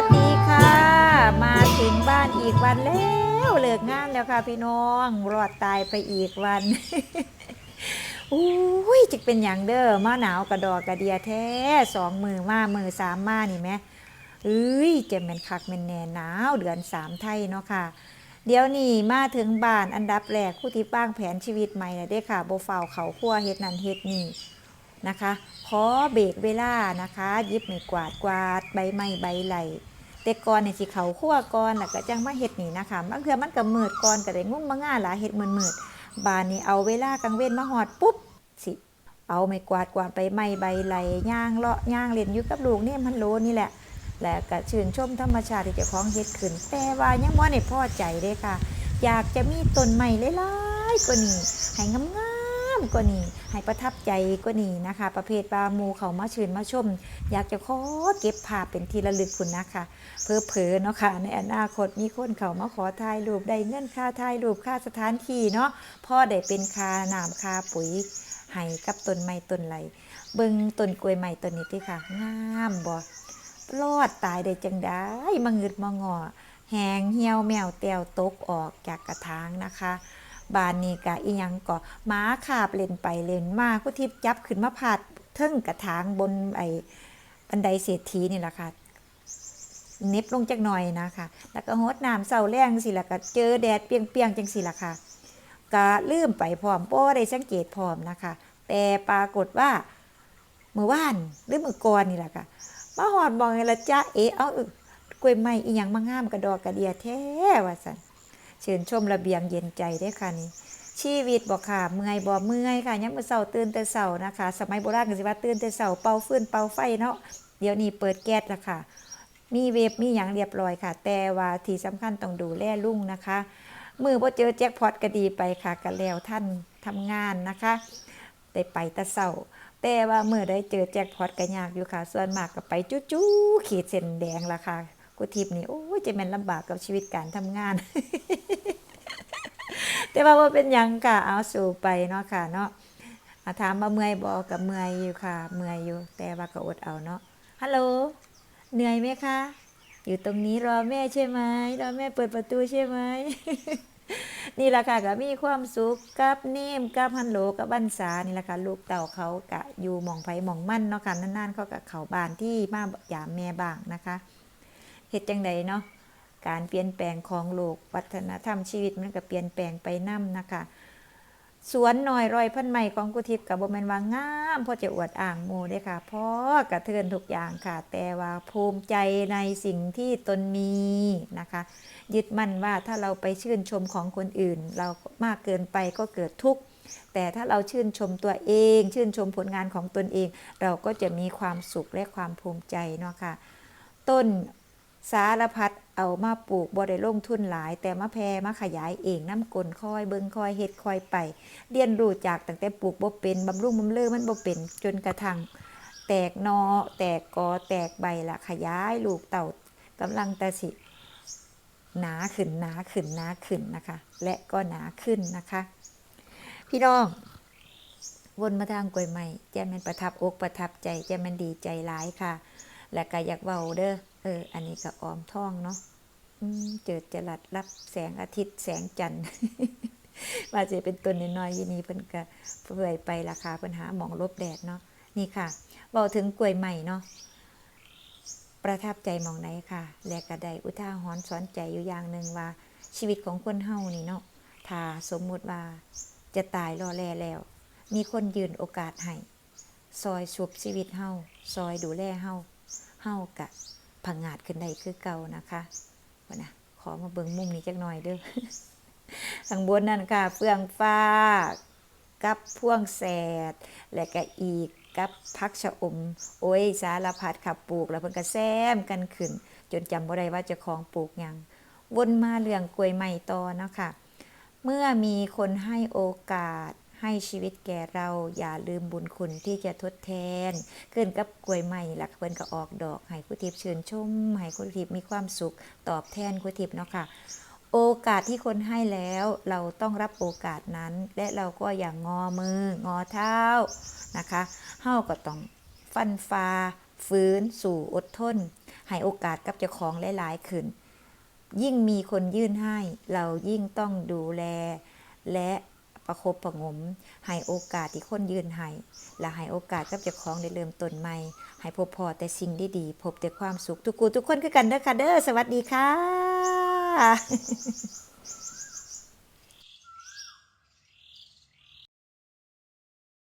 วัสดีค่ะ มาถึงบ้านอีกวันแล้วเลิกงานแล้วค่ะพี่น้องรอดตายไปอีกวันอุ้ยจะเป็นอย่างเด้อมาหนาวกระดอกกระเดียแท้สองมือมามือสามมานี่ไหมเอ้ยจะเป็นคักเป็นแน่หนาวเดือนสามไทยเนาะค่ะ เดี๋ยวนี้มาถึงบ้านอันดับแรกคู่ที่ป้างแผนชีวิตใหม่แล้วเด้ค่ะโบเฝ้าเขาขั้วเฮ็ดนันเฮ็ดนี่นะคะขอเบรกเวลานะคะยิบไม้กวาดกวาดใบไม้ใบไหล แต่ก่อนในสิเขาคั่วก่อนแล้วก็จังมาเฮ็ดนี่นะคะบางเทื่อมันก็มืดก่อนก็ได้งุ่มมาง่าหลาเฮ็ดมืดมืดบานนี้เอาเวลากลางเว้นมาหอดปุ๊บสิเอาไม้กวาดกวาดใบไม้ใบไหลย่างเลาะย่างเล่นอยู่กับลูกเนี่ยมันโลนี่แหละ และก็ชื่นชมธรรมชาติที่เจ้าของเฮ็ดขึ้นแต่ว่ายังบ่ได้พอใจเด้ค่ะ อยากจะมีต้นไม้หลายๆกว่านี้ให้งาม ๆกว่านี้ให้ประทับใจกว่านี้นะคะ ประเภทปลาหมูเขามาชื่นมาชม อยากจะขอเก็บภาพเป็นที่ระลึกคุณนะคะ เพอเพอเนาะค่ะในอนาคตมีคนเขามาขอถ่ายรูปได้เงินค่าถ่ายรูปค่าสถานที่เนาะพ่อได้เป็นค่าน้ำค่าปุ๋ยให้กับต้นไม้ต้นไหลเบิ่งต้นกล้วยไม้ต้นนี้ติค่ะงามบ่รอดตายได้จังได้มางึดมางอแหงเหี่ยวแมวเตียวตกออกจากกระถางนะคะ บานนี้กะอีหยังก็ม้าขาบเล่นไปเล่นมาผู้ทิพจับขึ้นมาผาดเทิงกระถางบนไอ้บันไดเศรษฐีนี่แหละค่ะเน็บลงจักหน่อยนะคะ แล้วก็หดน้ำเสาแรงสิละก็เจอแดดเปียงๆจังสิละค่ะก็ลืมไปพร้อมโป้ได้สังเกตพร้อมนะคะ แต่ปรากฏว่าเมื่อวานหรือเมื่อก่อนนี่แหละค่ะมาหอดมองไงละจ้าเอะเอาอึกล้วยไม้อีหยังมางามกระดอกกระเดียแท้ว่าสันเชิญชมระเบียงเย็นใจได้ค่ะนี่ชีวิตบอกค่ะเมื่อยบ่เมื่อยค่ะยังมือเช้าตื่นแต่เช้านะคะ สมัยโบราณก็สิว่าตื่นแต่เช้าเป่าฟืนเป่าไฟเนาะเดี๋ยวนี้เปิดแก๊สละค่ะ มีเวฟมีหยังเรียบร้อยค่ะ แต่ว่าที่สำคัญต้องดูแลลุ่งนะคะ มือบ่เจอแจ็คพอตก็ดีไปค่ะก็แล้วท่านทำงานนะคะได้ไปแต่เช้าแต่ว่าเมื่อได้เจอแจ็คพอตก็ยากอยู่ค่ะ ส่วนมากก็ไปจู้ๆขีดเส้นแดงละค่ะ กูทิพย์นี่โอ้ยจะแม่นลำบากกับชีวิตการทำงาน แต่ว่าบ่เป็นยังค่ะเอาสู่ไปเนาะค่ะเนาะถามว่าเมื่อยบ่กับเมื่อยอยู่ค่ะ เมื่อยอยู่ แต่ว่าก็อดเอาเนาะฮัลโหลเหนื่อยไหมคะอยู่ตรงนี้รอแม่ใช่ไหมรอแม่เปิดประตูใช่ไหมนี่แหละค่ะก็มีความสุขกับเนมกับฮันโหลกับบันสานี่แหละค่ะลูกเต่าเขากะอยู่มองไผหมองมั่นเนาะค่ะนานๆเขากะเขาบานที่มาหยามแม่บ้างนะคะ เฮ็ดจังใดเนาะการเปลี่ยนแปลงของโลกวัฒนธรรมชีวิตมันก็เปลี่ยนแปลงไปนํนะคะ สวนหน่อยรอยพันใหม่ของกุทิพย์กับบ่แม่นว่างามพราะจะอวดอ่างหมู่เด้ค่ะพราะกระเทือนทุกอย่างค่ะ แต่ว่าภูมิใจในสิ่งที่ตนมีนะคะ ยึดมั่นว่าถ้าเราไปชื่นชมของคนอื่น เรามากเกินไปก็เกิดทุกข์แต่ถ้าเราชื่นชมตัวเอง ชื่นชมผลงานของตนเอง เราก็จะมีความสุขและความภูมิใจเนาะค่ะ ต้น สารพัดเอามาปลูกบ่ได้ลงทุนหลาย แต่มาแพรมาขยายเองน้ำกลคอยเบิงคอยเฮ็ดคอยไป เรียนรู้จากตั้งแต่ปลูกบ่เป็นบำรุงบำเรอมันบ่เป็นจนกระทั่งแตกนอ แตกกอแตกใบละขยายลูกเต่ากำลังแต่สิหนาขึ้นหนาขึ้นหนาขึ้นนะคะ และก็หนาขึ้นนะคะ พี่น้องวนมาทางกล้วยใหม่แจมันประทับอกประทับใจแจมันดีใจหลายค่ะ และก็อยากเว้าเด้อ เออ อันนี้ก็ออมท่องเนาะเจิดจรัสรับแสงอาทิตย์แสงจันทร์ว่าจะเป็นต้นน้อยๆยี่นี้เพิ่นก็เปื่อยไปราคาเพิ่นหาหมองลบแดดเนาะนี่ค่ะเว้าถึงกล้วยใหม่เนาะประทับใจมองไหนค่ะ และก็ไดอุทาหรณ์สอนใจอยู่อย่างหนึ่งว่า ชีวิตของคนเฮานี่เนาะถ้าสมมุติว่าจะตายรอแลแล้ว มีคนยืนโอกาสให้ซอยชุบชีวิตเฮาซอยดูแลเฮาเฮากะ พังงาดขึ้นได้คือเก่านะคะว่านะขอมาเบิ่งมุมนี้จักหน่อยเด้อข้างบนนั่นค่ะ เฟื่องฟ้า กับพ่วงแสด และก็อีกกับพักชะอม โอ้ยสารพัดขับปลูก แล้วเพิ่นก็แซมกันขึ้น จนจำบ่ได้ว่าจะของปลูกยังวนมาเรื่องกล้วยใหม่ต่อนะค่ะเมื่อมีคนให้โอกาส ให้ชีวิตแก่เราอย่าลืมบุญคุณที่จะทดแทนขึ้นกับกล้วยใหม่หลักเพิ่นก็ออกดอกให้คุทิพย์เชิญชมให้คุทิพย์มีความสุขตอบแทนคุทิพย์เนาะค่ะโอกาสที่คนให้แล้วเราต้องรับโอกาสนั้น และเราก็อย่างงอมืองอเท้านะคะเฮาก็ต้องฟันฟ้าฝืนสู่อดทน ให้โอกาสกับเจ้าของหลายๆขึ้น ยิ่งมีคนยื่นให้ เรายิ่งต้องดูแล และ ประคบประงมให้โอกาสที่คนยืนให้และให้โอกาสกับเจ้าของได้เริ่มต้นใหม่ให้พบพอแต่สิ่งดีๆพบแต่ความสุขทุกกูทุกคนคือกันเด้อค่ะเด้อสวัสดีค่ะ